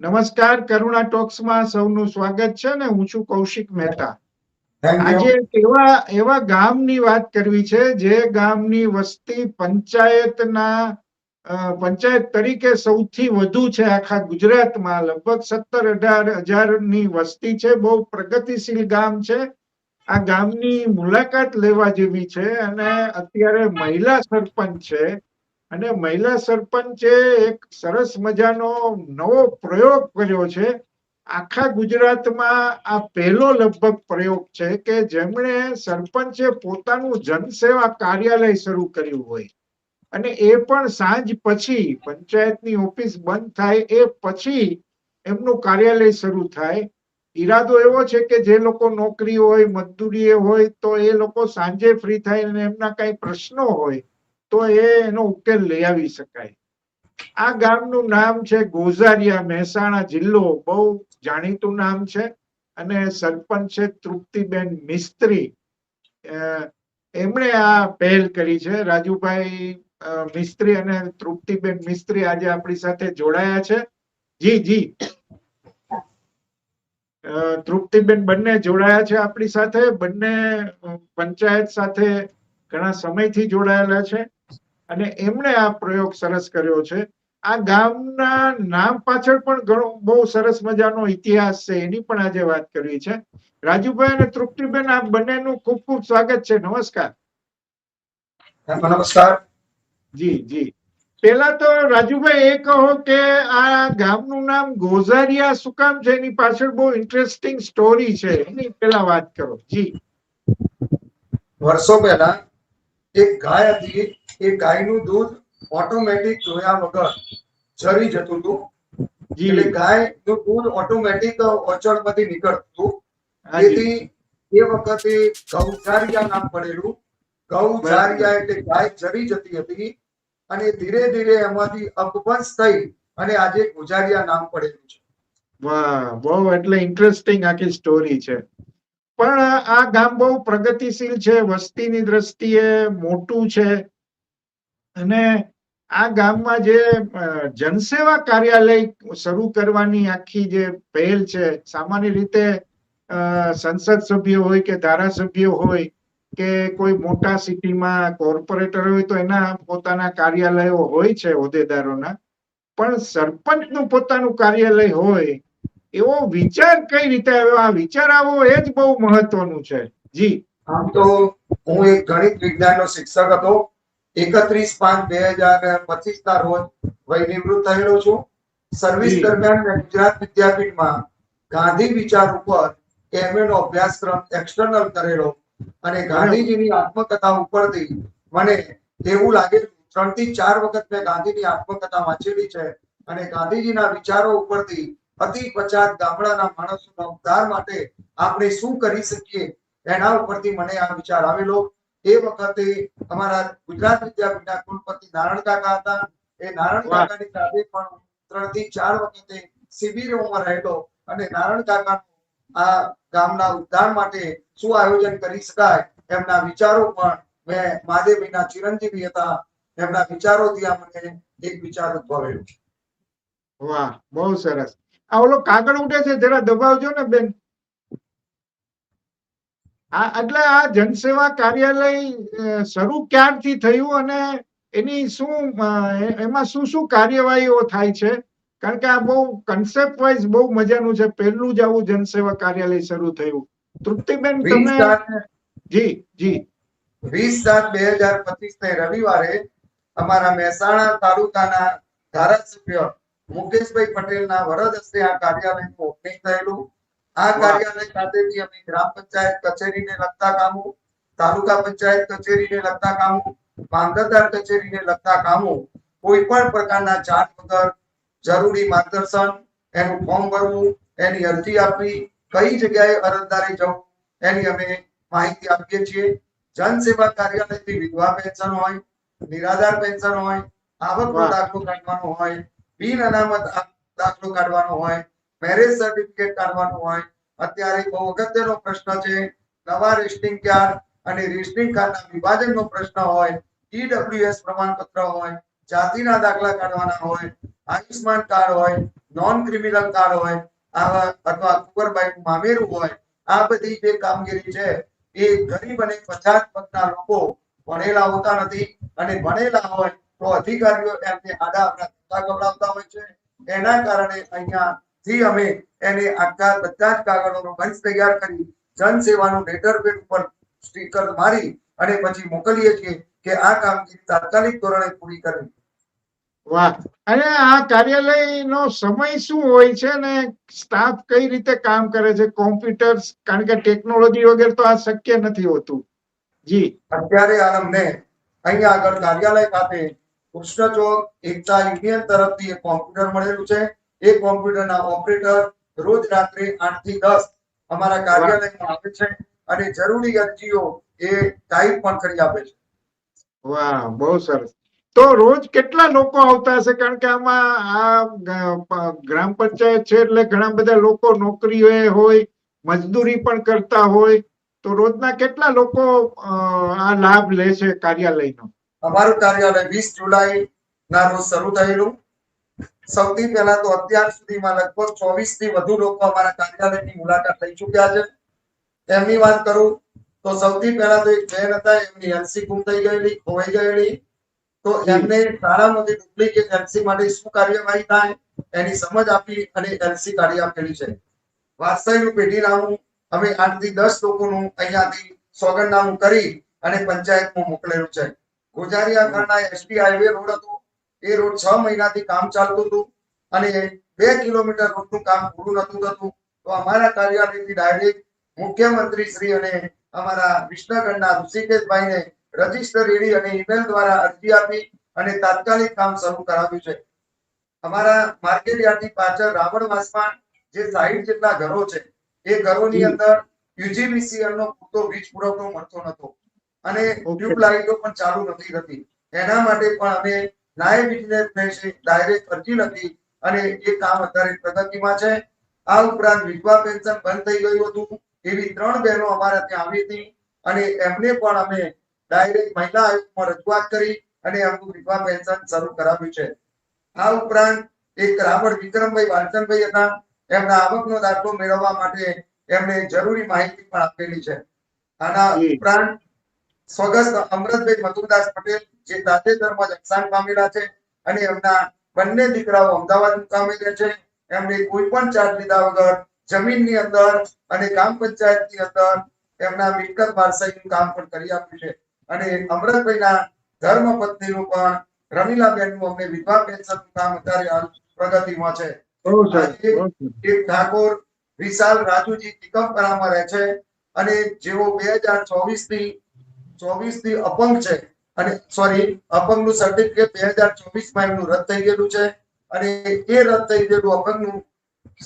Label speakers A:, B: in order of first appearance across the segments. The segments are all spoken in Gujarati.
A: નમસ્કાર કરુણા ટોક્સમાં સૌનું સ્વાગત છે ને હું છું કૌશિક મહેતા. આજે એવા એવા ગામની વાત કરવી છે જે ગામની વસ્તી પંચાયતના પંચાયત તરીકે સૌથી વધુ છે આખા ગુજરાતમાં લગભગ સત્તર અઢાર હજારની વસ્તી છે બહુ પ્રગતિશીલ ગામ છે. આ ગામની મુલાકાત લેવા જેવી છે અને અત્યારે મહિલા સરપંચ છે. અને મહિલા સરપંચે એક સરસ મજાનો નવો પ્રયોગ કર્યો છે. આખા ગુજરાતમાં આ પહેલો લગભગ પ્રયોગ છે કે જેમણે સરપંચે પોતાનું જનસેવા કાર્યાલય શરૂ કર્યું હોય. અને એ પણ સાંજ પછી પંચાયતની ઓફિસ બંધ થાય એ પછી એમનું કાર્યાલય શરૂ થાય. ઈરાદો એવો છે કે જે લોકો નોકરી હોય, મજદૂરી હોય તો એ લોકો સાંજે ફ્રી થાય અને એમના કઈ પ્રશ્નો હોય તો એનો ઉકેલ લઈ આવી શકાય. આ ગામનું નામ છે ગોઝારિયા મહેસાણા જિલ્લો. બહુ જાણીતું નામ છે અને સરપંચ છે તૃપ્તિબેન મિસ્ત્રી. એમણે આ પહેલ કરી છે. રાજુભાઈ મિસ્ત્રી અને તૃપ્તિબેન મિસ્ત્રી આજે આપણી સાથે જોડાયા છે. જી જી. તૃપ્તિબેન બંને જોડાયા છે આપણી સાથે. બંને પંચાયત સાથે ઘણા સમયથી જોડાયેલા છે. અને એમણે આ પ્રયોગ સરસ કર્યો છે. આ ગામના નામ પાછળ પણ ઘણો બહુ સરસ મજાનો ઇતિહાસ છે એની પણ આજે વાત કરવી છે. રાજુભાઈ અને તૃપ્તિબેન આ બંનેનું ખૂબ ખૂબ સ્વાગત છે. નમસ્કાર.
B: નમસ્કાર.
A: જી જી. પેલા તો રાજુભાઈ એ કહો કે આ ગામનું નામ ગોઝારિયા શું કામ છે? એની પાછળ બહુ ઇન્ટરેસ્ટિંગ સ્ટોરી છે. એની પેલા વાત કરો. જી.
B: વર્ષો પહેલા એક ગાય હતી એ ગાયનું દૂધ ઓટોમેટિક જોયા વગર ઝરી જતું હતું. એટલે ગાયનું દૂધ ઓટોમેટિક ઓચળમાંથી નીકળતું હતું. તેથી એ વખતે ગૌચારિયા નામ પડેલું. ગૌચારિયા એટલે ગાય ઝરી જતી હતી અને ધીરે ધીરે એમાંથી અપવંશ થઈ અને આજે ગુજારિયા નામ પડેલું છે.
A: વાહ બહુ એટલે ઇન્ટરેસ્ટિંગ આખી સ્ટોરી છે. પણ આ ગામ બહુ પ્રગતિશીલ છે વસ્તીની દ્રષ્ટિએ મોટું છે. અને આ ગામમાં જે જનસેવા કાર્યાલય શરૂ કરવાની આખી જે પહેલ છે, સામાન્ય રીતે સંસદ સભ્ય હોય કે ધારાસભ્ય હોય કે કોઈ મોટા સિટીમાં કોર્પોરેટર હોય તો એના પોતાના કાર્યાલયો હોય છે હોદ્દેદારોના. પણ સરપંચનું પોતાનું કાર્યાલય હોય, એવો વિચાર કઈ રીતે આવ્યો? આ વિચાર આવો એ જ બહુ મહત્વનું છે. જી.
B: આમ તો હું એક ગણિત વિજ્ઞાનનો શિક્ષક હતો. એકત્રીસ પાંચ બે હજાર પચીસ ના રોજ વય નિવૃત્ત થયેલો છું. સર્વિસ દરમિયાન મેં ગુજરાત વિદ્યાપીઠમાં ગાંધી વિચાર ઉપર એમએ નો અભ્યાસક્રમ એક્સટર્નલ કરેલો અને ગાંધીજીની આત્મકથા ઉપરથી મને એવું લાગે ત્રણથી ચાર વખત મેં ગાંધીની આત્મકથા વાંચેલી છે અને ગાંધીજીના વિચારો ઉપરથી અતિ પછાત ગામડાના માણસોના ઉદ્ધાર માટે આપણે શું કરી શકીએ એના ઉપરથી મને આ વિચાર આવેલો. એ વખતે અમારા ગુજરાત વિદ્યાપીઠના કુલપતિ નારાયણ કાકા હતા. એ નારાયણ કાકાની સાથે પણ ત્રણથી ચાર વખતે શિબિરોમાં રહેલો અને નારાયણ કાકા આ ગામના ઉદ્ધાર માટે શું આયોજન કરી શકાય એમના વિચારો પણ મેં મહાદેવીના ચિરંજીવી હતા. એમના વિચારોથી આ મને એક વિચાર ઉદ્ભવેલો
A: વાહ બહુ સરસ. આ ઓલો કાગળ ઉડે છે જરા દબાવજો ને બેન. આ એટલે આ જનસેવા કાર્યાલય શરૂ ક્યારથી થયું અને એની શું એમાં શું શું કાર્યવાહીઓ થાય છે? કારણ કે આ બહુ કન્સેપ્ટ વાઇઝ બહુ મજાનું છે. પહેલું જ આવું જનસેવા કાર્યાલય શરૂ થયું. તૃપ્તિબેન તમે જી જી.
B: વીસ સાત બે હજાર પચીસ ને રવિવારે અમારા મહેસાણા તાલુકાના ધારાસભ્ય મુકેશભાઈ પટેલના વરદ હસ્તે આ કાર્યાલયનું ઓપનિંગ થયેલું. આ. કાર્યાલય ખાતેથી અમે ગ્રામ પંચાયત કચેરીને લગતા કામો તાલુકા પંચાયત કચેરીને લગતા કામો મામલતદાર કચેરીને લગતા કામો કોઈ પણ પ્રકારના ચાર્જ વગર જરૂરી માર્ગદર્શન એનું ફોર્મ ભરવું એની અરજી આપવી કઈ જગ્યાએ અરજદારે જવું એની અમે માહિતી આપીએ છીએ જનસેવા કાર્યાલયથી વિધવા પેન્શન હોય નિરાધાર પેન્શન હોય આવકનો. દાખલો કાઢવાનો હોય બિન અનામત દાખલો કાઢવાનો હોય મેરેજ સર્ટિફિકેટ કાઢવાનું હોય, અત્યારે બહુ અગત્યનો પ્રશ્ન છે, નવા રિસ્ટિંગ કાર્ડ અને રિસ્ટિંગ કાર્ડના વિભાજનનો પ્રશ્ન હોય ઈડબ્લ્યુએસ પ્રમાણપત્ર હોય, જાતિના દાખલા કાઢવાના હોય આયુષ્માન કાર્ડ હોય નોન ક્રિમિનલ કાર્ડ હોય, આવા અથવા કુંવરબાઈ મામેરું હોય, આ બધી જે કામગીરી છે, એ ગરીબ અને પછાત વર્ગના લોકો ભણેલા હોતા નથી અને ભણેલા હોય તો અધિકારીઓ એમને આડા આપણા ખવડાવતા હોય છે. એના કારણે અહીંયા થી અમે એને આખા બધા જ કાગળોનો બંચ તૈયાર કરી જનસેવાનું લેટર પેડ ઉપર સ્ટીકર મારી અને પછી મોકલીએ છીએ કે આ કામગીરી તાત્કાલિક ધોરણે પૂરી કરવી.
A: વાહ. અને આ કાર્યાલયનો સમય શું હોય છે અને સ્ટાફ કઈ રીતે કામ કરે છે? કોમ્પ્યુટર કારણ કે ટેકનોલોજી વગેરે તો આ શક્ય નથી હોતું. જી.
B: અત્યારે આનંદને અહીંયા આગળ કાર્યાલય ખાતે કૃષ્ણ ચોક એકતા યુનિયન તરફથી એક કોમ્પ્યુટર મળેલું છે. એ કોમ્પ્યુટરના ઓપરેટર રોજ રાત્રે આઠથી દસ અમારા કાર્યાલયમાં આવે છે અને જરૂરી અરજીઓ એ ટાઈપ પણ કરી આપે છે.
A: વાહ બહુ સરસ. તો રોજ કેટલા લોકો આવતા હશે? કારણ કે આમાં આ ગ્રામ પંચાયત છે એટલે ઘણા બધા લોકો નોકરીઓ હોય મજદૂરી પણ કરતા હોય. તો રોજના કેટલા લોકો આ લાભ લે છે કાર્યાલયનો?
B: અમારું કાર્યાલય વીસ જુલાઈ ના રોજ શરૂ થયેલું. સૌથી પહેલા તો અત્યાર સુધીમાં લગભગ ચોવીસથી વધુ લોકો અમારા કાર્યાલયની મુલાકાત લઈ ચુક્યા છે. એમની વાત કરું તો સૌથી પહેલા તો એક બેન હતા, એમની એલસી ગુમ થઈ ગયેલી, ખોવાઈ ગયેલી. તો એમને શાળામાંથી ડુપ્લિકેટ એલસી માટે શું કાર્યવાહી થાય એની સમજ આપી અને એલસી કાઢી આપેલી છે. વારસાઈનું પેઢીનામું અમે આઠથી દસ લોકોનું અહીંયાથી સોગંદનામું કરી અને પંચાયતમાં મોકલેલું છે. ગોજારિયા ઘરના એસટી હાઈવે રોડ હતો. એ રોડ છ મહિનાથી કામ ચાલતું હતું અને બે કિલોમીટર રોડનું કામ પૂરું નતું થતું. તો અમારા કાર્યાલયથી ડાયરેક્ટ મુખ્યમંત્રી શ્રી અને અમારા વિસનગરના ઋષિકેશભાઈને રજિસ્ટર રેડી અને ઈમેલ દ્વારા અરજી આપી અને તાત્કાલિક કામ શરૂ કરાવ્યું છે. અમારા માર્કેટ યાર્ડની પાછળ રાવણવાસમાં જે સાઈઠ જેટલા ઘરો છે એ ઘરોની અંદર યુજીબીસીએલ નો પૂરતો વીજ પુરવઠો મળતો નતો અને
A: Okay.
B: ટ્યુબ લાઇટો પણ ચાલુ નથી થતી. એના માટે પણ અમે નાયબ ઇજનેરને ડાયરેક્ટ અરજી લખી અને એ કામ અત્યારે પ્રગતિમાં છે. આ ઉપરાંત વિધવા પેન્શન બંધ થઈ ગયું હતું. એવી ત્રણ બહેનો અમારા ત્યાં આવી હતી. અને એમને પણ અમે ડાયરેક્ટ મહિલા આયોગમાં રજૂઆત કરી અને એમનું વિધવા પેન્શન શરૂ કરાવ્યું છે. આ ઉપરાંત એક રાવણ વિક્રમભાઈ વાલચંદભાઈ હતા. એમના આવકનો દાખલો મેળવવા માટે એમણે જરૂરી માહિતી પણ આપેલી છે. આના ઉપરાંત સ્વગસ્ત અમૃતભાઈ મધુદાસ પટેલ જે તાજેતરમાં જ અવસાન પામેલા છે અને એમના બંને દીકરાઓ અમદાવાદ મુકામે રહે છે. એમને કોઈ પણ ચાર્જ લીધા વગર જમીનની અંદર અને ગ્રામ પંચાયતની અંદર એમના મિલકત વારસાઈનું કામ પણ કરી આપ્યું છે. અને અમરતભાઈના ધર્મ પત્નીનું પણ રમીલાબેનનું અમને વિધવા પેન્શનનું કામ અત્યારે હાલ પ્રગતિમાં છે. એક ઠાકોર વિશાલ રાજુજી ટીકમપરામાં રહે છે અને જેઓ બે હજાર ચોવીસથી ચોવીસથી અપંગ છે. અને સોરી અપંગનું સર્ટિફિકેટ બે હજાર ચોવીસમાં એમનું રદ થઈ ગયેલું છે. અને એ રદ થઈ ગયેલું અપંગનું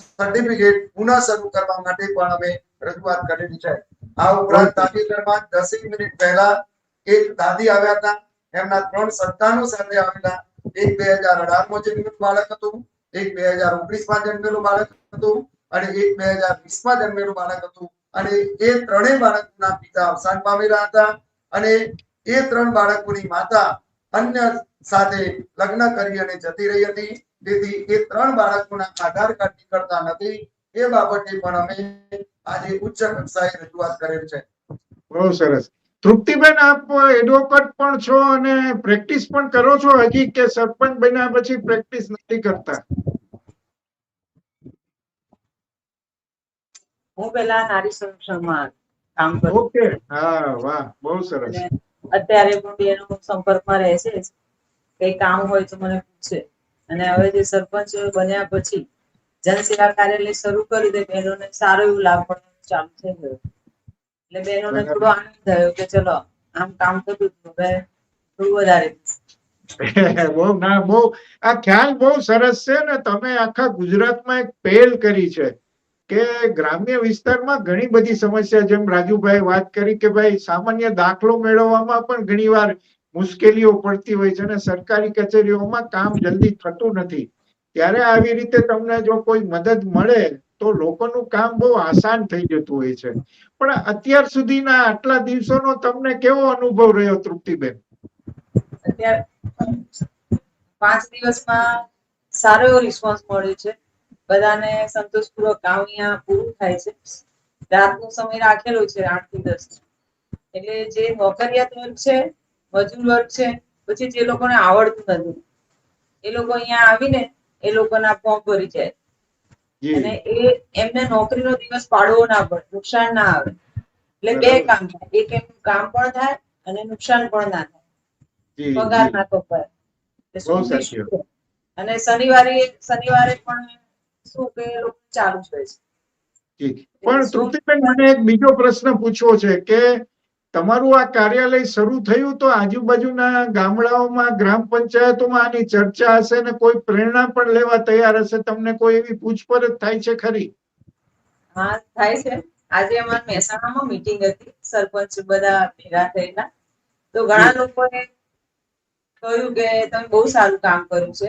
B: સર્ટિફિકેટ પુનઃ શરૂ કરવા માટે પણ અમે રજૂઆત કરેલી છે. આ ઉપરાંત તાજેતરમાં દસેક મિનિટ પહેલા એક દાદી આવ્યા હતા. એમના ત્રણ સંતાનો સાથે આવેલા. એક બે હજાર અઢારમાં જન્મેલું બાળક હતું. એક બે હજાર ઓગણીસમાં જન્મેલું બાળક હતું. અને એક બે હજાર વીસમાં જન્મેલું બાળક હતું. અને એ ત્રણેય બાળકના પિતા અવસાન પામેલા હતા. અને એ ત્રણ બાળકોની માતા અન્ય સાથે લગ્ન કરી અને જતી રહી હતી. તેથી એ ત્રણ બાળકોના આધાર કાર્ડ નીકળતા નથી. એ બાબતે પણ અમે આજે ઉચ્ચ કક્ષાએ રજૂઆત કરેલ છે.
A: બહુ સરસ. તૃપ્તિબેન આપ એડવોકેટ પણ છો અને પ્રેક્ટિસ પણ કરો છો? હજી કે સરપંચ બન્યા પછી પ્રેક્ટિસ નથી કરતા?
C: હું પેલા નારી સંરક્ષણમાં કામ કરું.
A: ઓકે હા વાહ. બહુ સરસ.
C: અત્યારે પણ બેનો સંપર્કમાં રહે છે. કઈ કામ હોય તો મને પૂછે. અને હવે જે સરપંચ બન્યા પછી જનસેવા કાર્યાલય શરૂ કરી દે બહેનોને સારો એવું લાભ પણ ચાલુ થઈ ગયો. એટલે બહેનોને થોડો આનંદ થયો કે ચલો આમ કામ થતું હતું, હવે થોડું વધારે
A: બહુ ના બહુ આ ખ્યાલ બહુ સરસ છે ને તમે આખા ગુજરાતમાં એક પહેલ કરી છે. કે ગ્રામ્ય વિસ્તારમાં ઘણી બધી સમસ્યા, જેમ રાજુભાઈ વાત કરી કે ભાઈ, સામાન્ય દાખલો મેળવવામાં પણ ઘણીવાર મુશ્કેલીઓ પડતી હોય છે અને સરકારી કચેરીઓમાં કામ જલ્દી થતું નથી. ત્યારે આવી રીતે તમને જો કોઈ મદદ મળે, તો લોકોનું કામ બહુ આસાન થઈ જતું હોય છે. પણ અત્યાર સુધીના આટલા દિવસોનો તમને કેવો અનુભવ રહ્યો, તૃપ્તિબેન?
C: અત્યારે પાંચ દિવસમાં સારો એવો રિસ્પોન્સ મળ્યો છે. બધાને સંતોષપૂર્વક કામ અહીંયા પૂરું થાય છે. રાતનો સમય રાખેલો છે આઠથી દસ. એટલે જે નોકરિયાત વર્ગ છે મજૂર વર્ગ છે પછી જે લોકોને આવડતું નથી એ લોકો અહીંયા આવીને એ લોકોના ફોર્મ ભરી જાય. અને એ એમને નોકરીનો દિવસ પાડવો ના પડે નુકસાન ના આવે. એટલે બે કામ થાય એક એમનું કામ પણ થાય અને નુકસાન પણ ના થાય. પગાર ના કપાય છે. અને શનિવારે શનિવારે પણ શું કે લોકો ચાલુ જ હોય છે.
A: પણ તૃપ્તિબેન મને એક બીજો પ્રશ્ન પૂછવો છે કે તમારું આ કાર્યાલય શરૂ થયું તો આજુબાજુના ગામડાઓમાં ગ્રામ પંચાયતોમાં આની ચર્ચા હશે ને કોઈ પ્રેરણા પણ લેવા તૈયાર હશે? તમને કોઈ એવી પૂછપરછ થાય છે ખરી?
C: હા થાય છે. આજે અમારે મહેસાણામાં મીટિંગ હતી. સરપંચ બધા ભેગા થયેલા. તો ઘણા લોકોએ કહ્યું કે તમે બહુ સારું કામ કર્યું છે.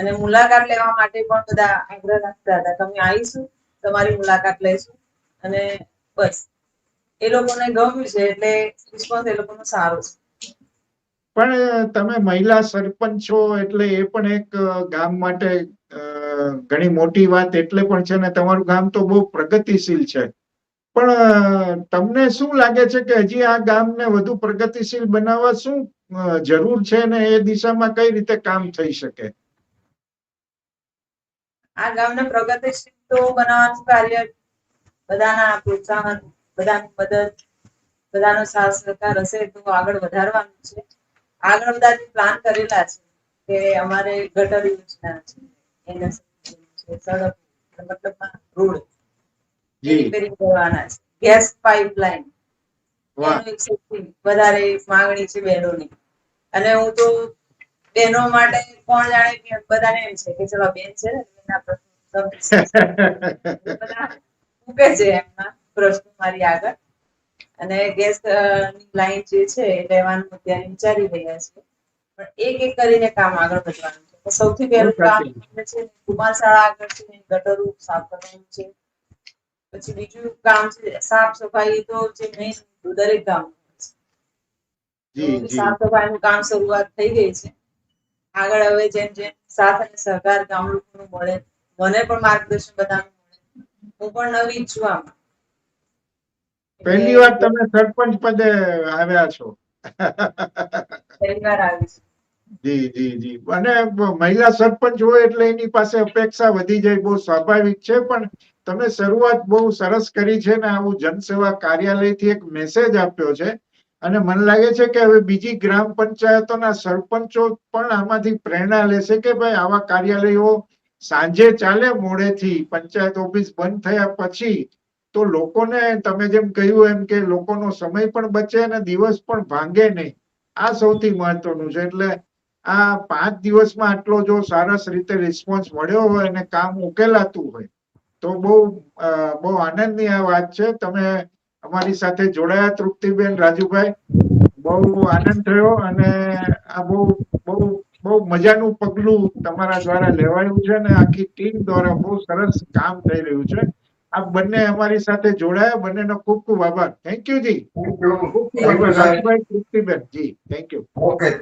C: અને મુલાકાત લેવા માટે પણ બધા આગ્રહ રાખતા હતા. તમે આવીશું, તમારી મુલાકાત લઈશું. અને બસ, એ લોકોને ગમ્યું છે એટલે રિસ્પોન્સ એ લોકોનો સારો છે.
A: પણ તમે મહિલા સરપંચ છો એટલે એ પણ એક ગામ માટે ઘણી મોટી વાત એટલે પણ છે ને તમારું ગામ તો બહુ પ્રગતિશીલ છે. પણ તમને શું લાગે છે કે હજી આ ગામને વધુ પ્રગતિશીલ બનાવવા શું જરૂર છે ને એ દિશામાં કઈ રીતે કામ થઈ શકે?
C: આ ગામને પ્રગતિશીલ તો બનાવવાનું કાર્ય બધાના પ્રોત્સાહન બધાની મદદ બધાનો સાથ સહકાર હશે તો આગળ વધારવાનું છે. આગળ બધા પ્લાન કરેલા છે કે અમારે ગટર યોજના છે સડક મતલબ રોડ રિપેરિંગ કરવાના છે. ગેસ પાઇપલાઇન વધારે માંગણી છે બહેનોની. અને હું તો બહેનો માટે કોણ જાણે કે બધાને એમ છે કે ચલો બેન છે ને એના પ્રશ્નો બધા મૂકે છે એમના પ્રશ્નો મારી આગળ અને ગેસની લાઈન જે છે એ લેવાનું અત્યારે વિચારી રહ્યા છે પણ એક એક કરીને કામ આગળ વધવાનું છે સૌથી પહેલું કામ છે કુમાર શાળા આગળ છે ગટરો સાફ કરવાનું છે પછી બીજું કામ છે સાફ સફાઈ તો જે. મેઇન દરેક ગામ સાફ સફાઈનું કામ શરૂઆત થઈ ગઈ છે. આગળ હવે જેમ જેમ સાથ અને સહકાર ગામ લોકોનું મળે મને પણ માર્ગદર્શન બધાનું મળે. હું પણ નવી છું આમાં.
A: પહેલી વાર તમે સરપંચ પદે આવ્યા છો.
C: પહેલી વાર આવી છું.
A: જી જી જી. અને મહિલા સરપંચ હોય એટલે એની પાસે અપેક્ષા વધી જાય બહુ સ્વાભાવિક છે પણ તમે શરૂઆત બહુ સરસ કરી છે ને આવું જનસેવા કાર્યાલયથી એક મેસેજ આપ્યો છે. અને મને લાગે છે કે હવે બીજી ગ્રામ પંચાયતોના સરપંચો પણ આમાંથી પ્રેરણા લેશે કે ભાઈ આવા કાર્યાલયો સાંજે ચાલે, મોડેથી પંચાયત ઓફિસ બંધ થયા પછી તો લોકોને તમે જેમ કહ્યું એમ કે લોકોનો સમય પણ બચે અને દિવસ પણ ભાંગે નહીં. આ સૌથી મહત્વનું છે. એટલે આ પાંચ દિવસમાં આટલો જો સરસ રીતે રિસ્પોન્સ મળ્યો હોય અને કામ ઉકેલાતું હોય, તો બહુ બહુ આનંદની આ વાત છે. તમે અમારી સાથે જોડાયા તૃપ્તિબેન રાજુભાઈ. બહુ આનંદ થયો અને આ બહુ બહુ બહુ મજાનું પગલું તમારા દ્વારા લેવાયું છે અને આખી ટીમ દ્વારા બહુ સરસ કામ થઈ રહ્યું છે. આપ બંને અમારી સાથે જોડાયા. બંનેનો ખૂબ ખૂબ આભાર. Thank you ji. Rajubhai, Triptiben. Ji thank you
B: Okay.